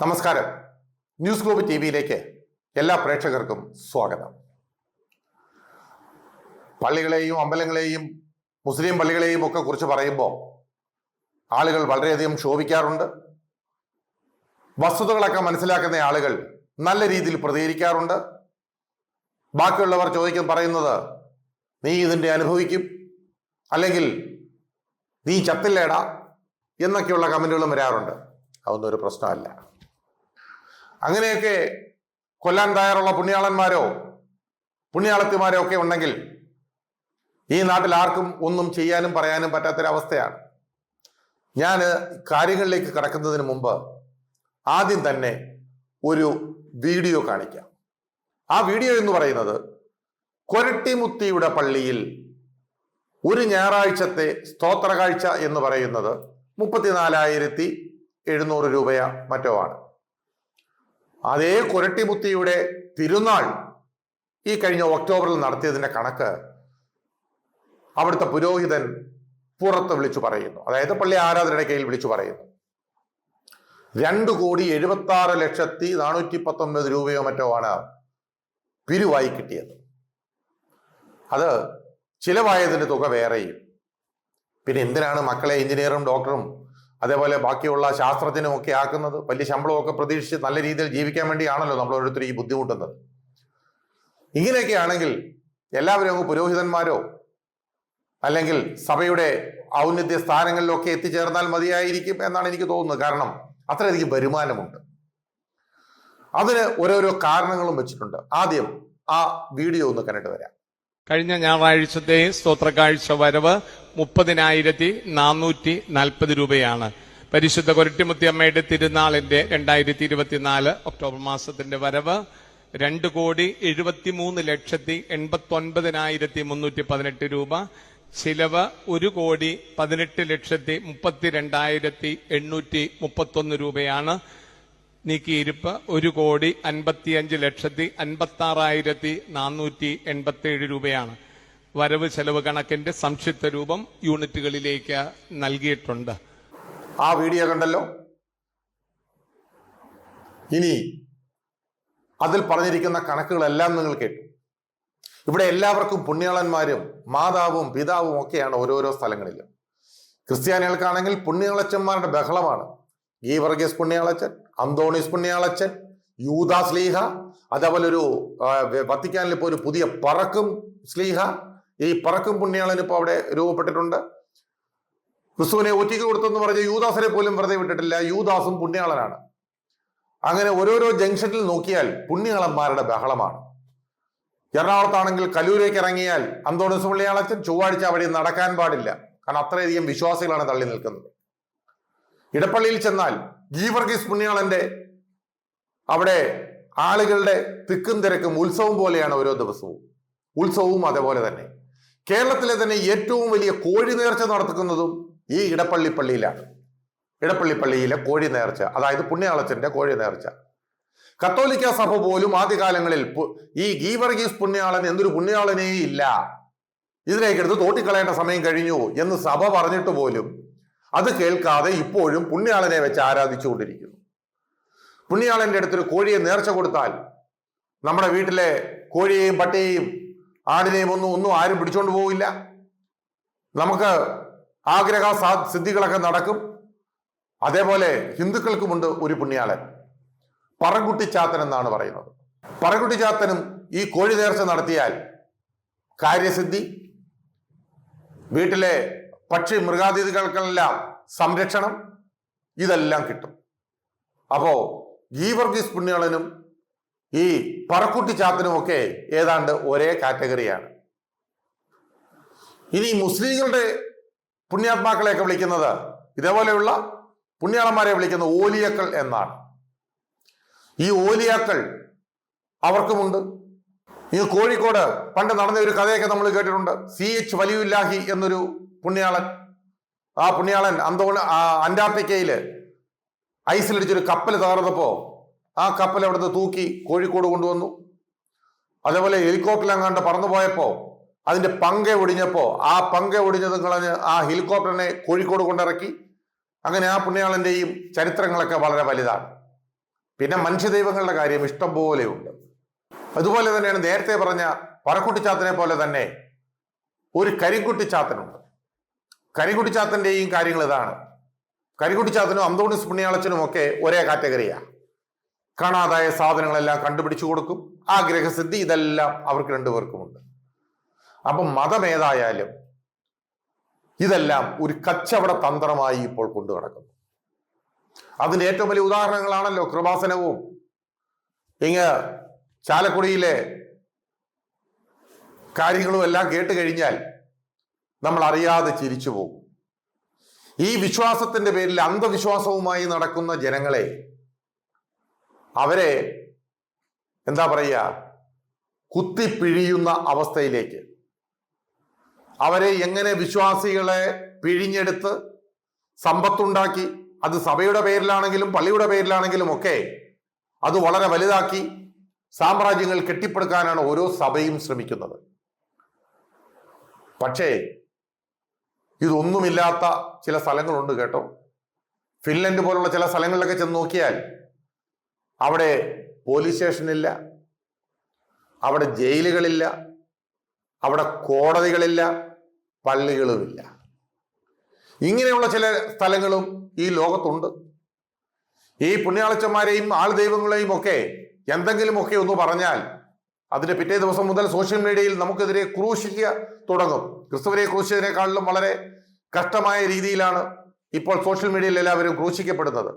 നമസ്കാരം. News globe T വിയിലേക്ക് എല്ലാ പ്രേക്ഷകർക്കും സ്വാഗതം. പള്ളികളെയും അമ്പലങ്ങളെയും മുസ്ലിം പള്ളികളെയും ഒക്കെ കുറിച്ച് പറയുമ്പോൾ ആളുകൾ വളരെയധികം ശോഭിക്കാറുണ്ട്. വസ്തുതകളൊക്കെ മനസ്സിലാക്കുന്ന ആളുകൾ നല്ല രീതിയിൽ പ്രതികരിക്കാറുണ്ട്. ബാക്കിയുള്ളവർ ചോദിക്കും പറയുന്നത് നീ ഇതിന്റെ അനുഭവിക്കും? അല്ലെങ്കിൽ നീ ചത്തില്ലേടാ? എന്നൊക്കെയുള്ള കമന്റുകളും വരാറുണ്ട്. അതൊന്നും ഒരു പ്രശ്നമല്ല. അങ്ങനെയൊക്കെ കൊല്ലാൻ തയ്യാറുള്ള പുണ്യാളന്മാരോ പുണ്യാളത്തിമാരോ ഒക്കെ ഉണ്ടെങ്കിൽ ഈ നാട്ടിൽ ആർക്കും ഒന്നും ചെയ്യാനും പറയാനും പറ്റാത്തൊരവസ്ഥയാണ്. ഞാൻ കാര്യങ്ങളിലേക്ക് കടക്കുന്നതിന് മുമ്പ് ആദ്യം തന്നെ ഒരു വീഡിയോ കാണിക്കാം. ആ വീഡിയോ എന്ന് പറയുന്നത് കൊരട്ടിമുത്തിയുടെ പള്ളിയിൽ ഒരു ഞായറാഴ്ചത്തെ സ്തോത്ര കാഴ്ച എന്ന് പറയുന്നത് മുപ്പത്തിനാലായിരത്തി എഴുന്നൂറ് രൂപയോ മറ്റോ ആണ്. അതേ കുരട്ടിമുത്തിയുടെ തിരുനാൾ ഈ കഴിഞ്ഞ ഒക്ടോബറിൽ നടത്തിയതിന്റെ കണക്ക് അവിടുത്തെ പുരോഹിതൻ പുറത്ത് വിളിച്ചു പറയുന്നു. അതായത് പള്ളി ആരാധനയുടെ കയ്യിൽ വിളിച്ചു പറയുന്നു. രണ്ട് കോടി എഴുപത്തി ആറ് ലക്ഷത്തി നാനൂറ്റി പത്തൊമ്പത് രൂപയോ മറ്റോ ആണ് പിരിവായി കിട്ടിയത്. അത് ചിലവായതിന്റെ തുക വേറെയും. പിന്നെ എന്തിനാണ് മക്കളെ എഞ്ചിനീയറും ഡോക്ടറും അതേപോലെ ബാക്കിയുള്ള ശാസ്ത്രത്തിനും ഒക്കെ ആക്കുന്നത് വലിയ ശമ്പളമൊക്കെ പ്രതീക്ഷിച്ച് നല്ല രീതിയിൽ ജീവിക്കാൻ വേണ്ടിയാണല്ലോ നമ്മൾ ഓരോരുത്തർ ഈ ബുദ്ധിമുട്ടുന്നത്. ഇങ്ങനെയൊക്കെ ആണെങ്കിൽ എല്ലാവരും അങ്ങ് പുരോഹിതന്മാരോ? അല്ലെങ്കിൽ സഭയുടെ ഔന്നത്യ സ്ഥാനങ്ങളിലൊക്കെ എത്തിച്ചേർന്നാൽ മതിയായിരിക്കും എന്നാണ് എനിക്ക് തോന്നുന്നത്. കാരണം അത്രയധികം വരുമാനമുണ്ട്. അതിന് ഓരോരോ കാരണങ്ങളും വെച്ചിട്ടുണ്ട്. ആദ്യം ആ വീഡിയോ ഒന്ന് കണ്ടിട്ട് വരാം. കഴിഞ്ഞ ഞായറാഴ്ചത്തെ സ്തോത്ര കാഴ്ച വരവ് മുപ്പതിനായിരത്തി നാനൂറ്റി നാൽപ്പത് രൂപയാണ്. പരിശുദ്ധ കൊരട്ടിമുത്തിയമ്മയുടെ തിരുനാളിന്റെ രണ്ടായിരത്തി ഇരുപത്തിനാല് ഒക്ടോബർ മാസത്തിന്റെ വരവ് രണ്ട് കോടി എഴുപത്തിമൂന്ന് ലക്ഷത്തി എൺപത്തി ഒൻപതിനായിരത്തി മുന്നൂറ്റി പതിനെട്ട് രൂപ. ചിലവ് ഒരു കോടി പതിനെട്ട് ലക്ഷത്തി മുപ്പത്തിരണ്ടായിരത്തി എണ്ണൂറ്റി മുപ്പത്തൊന്ന് രൂപയാണ്. നീക്കിയിരിപ്പ് ഒരു കോടി അൻപത്തിയഞ്ച് ലക്ഷത്തി അൻപത്തി ആറായിരത്തി നാനൂറ്റി എൺപത്തി ഏഴ് രൂപയാണ് വരവ് ചെലവ് കണക്കിന്റെ സംക്ഷിപ്ത രൂപം യൂണിറ്റുകളിലേക്ക് നൽകിയിട്ടുണ്ട്. ആ വീഡിയോ കണ്ടല്ലോ? ഇനി അതിൽ പറഞ്ഞിരിക്കുന്ന കണക്കുകളെല്ലാം നിങ്ങൾ കേട്ടു. ഇവിടെ എല്ലാവർക്കും പുണ്യാളന്മാരും മാതാവും പിതാവും ഒക്കെയാണ് ഓരോരോ സ്ഥലങ്ങളിലും. ക്രിസ്ത്യാനികൾക്കാണെങ്കിൽ പുണ്യാളച്ചന്മാരുടെ ബഹളമാണ്. ഈ വർഗീസ് പുണ്യാളച്ചൻ അന്തോണീസ് പുണ്യാളച്ചൻ യൂതാ സ്ലീഹ അതേപോലെ ഒരു വത്തിക്കാനിൽ ഇപ്പോൾ ഒരു പുതിയ പറക്കും സ്ലീഹ. ഈ പറക്കും പുണ്യാളൻ ഇപ്പോൾ അവിടെ രൂപപ്പെട്ടിട്ടുണ്ട്. ക്രിസ്തുവിനെ ഒറ്റയ്ക്ക് കൊടുത്തെന്ന് പറഞ്ഞ യൂദാസിനെ പോലും വെറുതെ വിട്ടിട്ടില്ല. യൂദാസും പുണ്യാളനാണ്. അങ്ങനെ ഓരോരോ ജംഗ്ഷനിൽ നോക്കിയാൽ പുണ്യാളന്മാരുടെ ബഹളമാണ്. എറണാകുളത്താണെങ്കിൽ കലൂരേക്ക് ഇറങ്ങിയാൽ അന്തോണിസ് പുള്ളിയാളച്ചൻ ചൊവ്വാഴ്ച അവിടെ നടക്കാൻ പാടില്ല. കാരണം അത്രയധികം വിശ്വാസികളാണ് തള്ളി നിൽക്കുന്നത്. ഇടപ്പള്ളിയിൽ ചെന്നാൽ ഗീവർഗീസ് പുണ്യാളന്റെ അവിടെ ആളുകളുടെ തിക്കും തിരക്കും ഉത്സവം പോലെയാണ് ഓരോ ദിവസവും. ഉത്സവവും അതേപോലെ തന്നെ. കേരളത്തിലെ തന്നെ ഏറ്റവും വലിയ കോഴി നേർച്ച നടത്തുന്നതും ഈ ഇടപ്പള്ളി പള്ളിയിലാണ്. ഇടപ്പള്ളി പള്ളിയിലെ കോഴി നേർച്ച അതായത് പുണ്യാളച്ചന്റെ കോഴി നേർച്ച. കത്തോലിക്ക സഭ പോലും ആദ്യകാലങ്ങളിൽ ഈ ഗീവർഗീസ് പുണ്യാളൻ എന്തൊരു പുണ്യാളനേ ഇല്ല. ഇതിനേക്കെടുത്ത് തോട്ടിക്കളയേണ്ട സമയം കഴിഞ്ഞു എന്ന് സഭ പറഞ്ഞിട്ട് പോലും അത് കേൾക്കാതെ ഇപ്പോഴും പുണ്യാളനെ വെച്ച് ആരാധിച്ചുകൊണ്ടിരിക്കുന്നു. പുണ്യാളന്റെ അടുത്തൊരു കോഴിയെ നേർച്ച കൊടുത്താൽ നമ്മുടെ വീട്ടിലെ കോഴിയെയും പട്ടിയെയും ആടിനെയും ഒന്നും ഒന്നും ആരും പിടിച്ചോണ്ട് പോവില്ല. നമുക്ക് ആഗ്രഹ സാ സിദ്ധികളൊക്കെ നടക്കും. അതേപോലെ ഹിന്ദുക്കൾക്കുമുണ്ട് ഒരു പുണ്യാളൻ. പറകുട്ടിച്ചാത്തൻ എന്നാണ് പറയുന്നത്. പറകുട്ടിച്ചാത്തനും ഈ കോഴി നേർച്ച നടത്തിയാൽ കാര്യസിദ്ധി വീട്ടിലെ പക്ഷി മൃഗാതിഥികൾക്കെല്ലാം സംരക്ഷണം ഇതെല്ലാം കിട്ടും. അപ്പോ ഈ വർഗീസ് ഈ പറക്കുട്ടി ചാത്തനും ഒക്കെ ഏതാണ്ട് ഒരേ കാറ്റഗറിയാണ്. ഇനി മുസ്ലിങ്ങളുടെ പുണ്യാത്മാക്കളെയൊക്കെ വിളിക്കുന്നത് ഇതേപോലെയുള്ള പുണ്യാളന്മാരെ വിളിക്കുന്ന ഓലിയക്കൾ എന്നാണ്. ഈ ഓലിയാക്കൾ അവർക്കുമുണ്ട്. ഈ കോഴിക്കോട് പണ്ട് നടന്ന ഒരു കഥയൊക്കെ നമ്മൾ കേട്ടിട്ടുണ്ട്. സി എച്ച് വലിയുല്ലാഹി എന്നൊരു പുണ്യാളൻ. ആ പുണ്യാളൻ അന്തോ അന്റാർട്ടിക്കയിൽ ഐസിലടിച്ചൊരു കപ്പൽ തകർന്നപ്പോ ആ കപ്പൽ അവിടുന്ന് തൂക്കി കോഴിക്കോട് കൊണ്ടുവന്നു. അതേപോലെ ഹെലികോപ്റ്ററിൽ അങ്ങാണ്ട് പറന്നു അതിന്റെ പങ്ക ഒടിഞ്ഞപ്പോ ആ പങ്ക ഒടിഞ്ഞതും കളഞ്ഞ് ആ ഹെലികോപ്റ്ററിനെ കോഴിക്കോട് കൊണ്ടിറക്കി. അങ്ങനെ ആ പുണ്യാളന്റെയും ചരിത്രങ്ങളൊക്കെ വളരെ വലുതാണ്. പിന്നെ മനുഷ്യദൈവങ്ങളുടെ കാര്യം ഇഷ്ടം പോലെയുണ്ട് അതുപോലെ തന്നെയാണ് നേരത്തെ പറഞ്ഞ പറക്കുട്ടിച്ചാത്തനെ പോലെ തന്നെ ഒരു കരിക്കുട്ടിച്ചാത്തനുണ്ട് കരിക്കുട്ടിച്ചാത്തന്റെയും കാര്യങ്ങൾ ഇതാണ്. കരിക്കുട്ടിച്ചാത്തനും അന്തോണിസ് പുണ്യാളച്ചനും ഒക്കെ ഒരേ കാറ്റഗറിയാണ് കാണാതായ സാധനങ്ങളെല്ലാം കണ്ടുപിടിച്ചു കൊടുക്കും. ആഗ്രഹസിദ്ധി ഇതെല്ലാം അവർക്ക് രണ്ടുപേർക്കുമുണ്ട് അപ്പം മതമേതായാലും ഇതെല്ലാം ഒരു കച്ചവട തന്ത്രമായി ഇപ്പോൾ കൊണ്ടു നടക്കുന്നു. അതിന്റെ ഏറ്റവും വലിയ ഉദാഹരണങ്ങളാണല്ലോ കൃപാസനവും. ഇങ്ങ് ചാലക്കുടിയിലെ കാര്യങ്ങളും എല്ലാം കേട്ട് കഴിഞ്ഞാൽ നമ്മൾ അറിയാതെ ചിരിച്ചു പോകും. ഈ വിശ്വാസത്തിന്റെ പേരിൽ അന്ധവിശ്വാസവുമായി നടക്കുന്ന ജനങ്ങളെ അവരെ എന്താ പറയുക? കുത്തിപ്പിഴിയുന്ന അവസ്ഥയിലേക്ക്. അവരെ എങ്ങനെ വിശ്വാസികളെ പിഴിഞ്ഞെടുത്ത് സമ്പത്തുണ്ടാക്കി അത് സഭയുടെ പേരിലാണെങ്കിലും പള്ളിയുടെ പേരിലാണെങ്കിലും ഒക്കെ അത് വളരെ വലുതാക്കി സാമ്രാജ്യങ്ങൾ കെട്ടിപ്പടുക്കാനാണ് ഓരോ സഭയും ശ്രമിക്കുന്നത്. പക്ഷേ ഇതൊന്നുമില്ലാത്ത ചില സ്ഥലങ്ങളുണ്ട് കേട്ടോ. ഫിൻലൻഡ് പോലുള്ള ചില സ്ഥലങ്ങളിലൊക്കെ ചെന്ന് നോക്കിയാൽ അവിടെ പോലീസ് സ്റ്റേഷനില്ല അവിടെ ജയിലുകളില്ല അവിടെ കോടതികളില്ല പള്ളികളുമില്ല. ഇങ്ങനെയുള്ള ചില സ്ഥലങ്ങളും ഈ ലോകത്തുണ്ട്. ഈ പുണ്യാളച്ചന്മാരെയും ആൾ ദൈവങ്ങളെയും ഒക്കെ എന്തെങ്കിലുമൊക്കെ ഒന്ന് പറഞ്ഞാൽ അതിന്റെ പിറ്റേ ദിവസം മുതൽ സോഷ്യൽ മീഡിയയിൽ നമുക്കെതിരെ ക്രൂശിക്കുക തുടങ്ങും. ക്രിസ്തുവിനെ ക്രൂശിച്ചതിനേക്കാളിലും വളരെ കഷ്ടമായ രീതിയിലാണ് ഇപ്പോൾ സോഷ്യൽ മീഡിയയിൽ എല്ലാവരും ക്രൂശിക്കപ്പെടുന്നത്.